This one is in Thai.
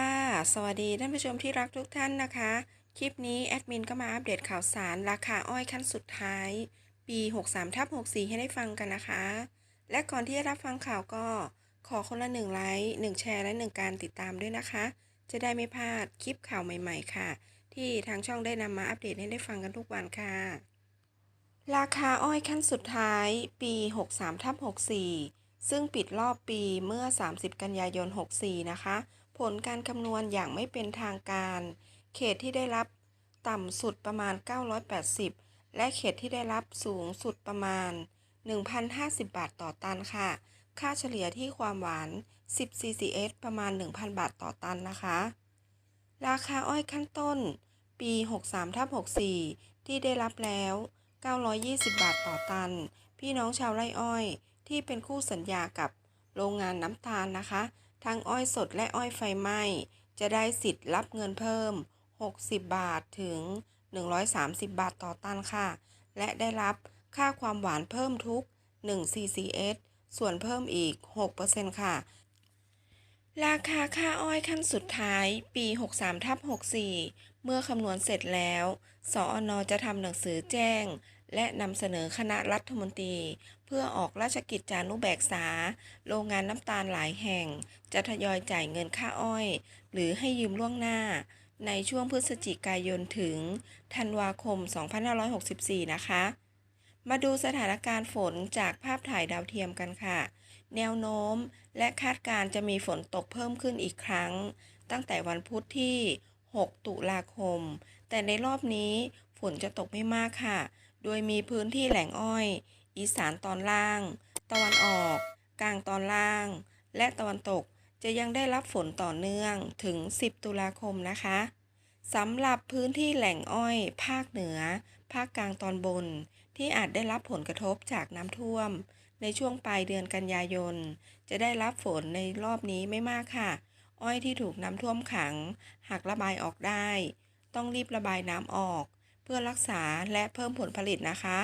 ค่ะ สวัสดีท่านผู้ชมที่รักทุกท่านนะคะ คลิปนี้แอดมินก็มาอัปเดตข่าวสารราคาอ้อยขั้นสุดท้าย ปี 63ทับ64 ให้ได้ฟังกันนะคะ และก่อนที่จะรับฟังข่าวก็ขอคนละหนึ่งไลค์หนึ่งแชร์และหนึ่งการติดตามด้วยนะคะ จะได้ไม่พลาดคลิปข่าวใหม่ๆ ค่ะ ที่ทางช่องได้นำมาอัปเดตให้ได้ฟังกันทุกวันค่ะ ราคาอ้อยขั้นสุดท้าย ปี 63ทับ64 ซึ่งปิดรอบปีเมื่อ 30 กันยายน 64 นะคะ ผลการคำนวณอย่างไม่เป็นทางการ เขตที่ได้รับต่ำสุดประมาณ 980 และเขตที่ได้รับสูงสุดประมาณ 1,050 บาทต่อตันค่ะ ค่าเฉลี่ยที่ความหวาน 10 CCS ประมาณ 1,000 บาทต่อตันนะคะ ราคาอ้อยขั้นต้น ปี 63ทับ64 ที่ได้รับแล้ว 920 บาทต่อตัน พี่น้องชาวไร่อ้อยที่เป็นคู่สัญญากับโรงงานน้ำตาลนะคะ ทั้งอ้อยสดและอ้อยไฟไหม้ จะได้สิทธิ์รับเงินเพิ่ม 60 บาทถึง 130 บาทต่อตันค่ะ และได้รับค่าความหวานเพิ่มทุก 1 CCS ส่วนเพิ่มอีก 6%ค่ะ ราคาค่าอ้อยขั้นสุดท้ายปี 63ทับ64 เมื่อคำนวณเสร็จแล้ว สอนจะทำหนังสือแจ้ง และนำเสนอคณะรัฐมนตรี เพื่อออกราชกิจจานุแบกษา โรงงานน้ำตาลหลายแห่ง จะทยอยจ่ายเงินค่าอ้อย หรือให้ยืมล่วงหน้า ในช่วงพฤศจิกายนถึงธันวาคม 2564 นะคะ มาดูสถานการณ์ฝนจากภาพถ่ายดาวเทียมกันค่ะ แนวโน้มและคาดการจะมีฝนตกเพิ่มขึ้นอีกครั้ง ตั้งแต่วันพุธที่ 6 ตุลาคม แต่ในรอบนี้ฝนจะตกไม่มากค่ะ โดยมีพื้นที่แหล่งอ้อย อีสานตอนล่าง ตะวันออก กลางตอนล่าง และตะวันตกจะยังได้รับฝนต่อเนื่องถึง 10 ตุลาคมนะคะสำหรับพื้นที่แหล่งอ้อย ภาคเหนือ ภาคกลางตอนบน ที่อาจได้รับผลกระทบจากน้ำท่วม ในช่วงปลายเดือนกันยายน จะได้รับฝนในรอบนี้ไม่มากค่ะ อ้อยที่ถูกน้ำท่วมขัง หากระบายออกได้ ต้องรีบระบายน้ำออก เพื่อรักษาและเพิ่มผลผลิตนะคะ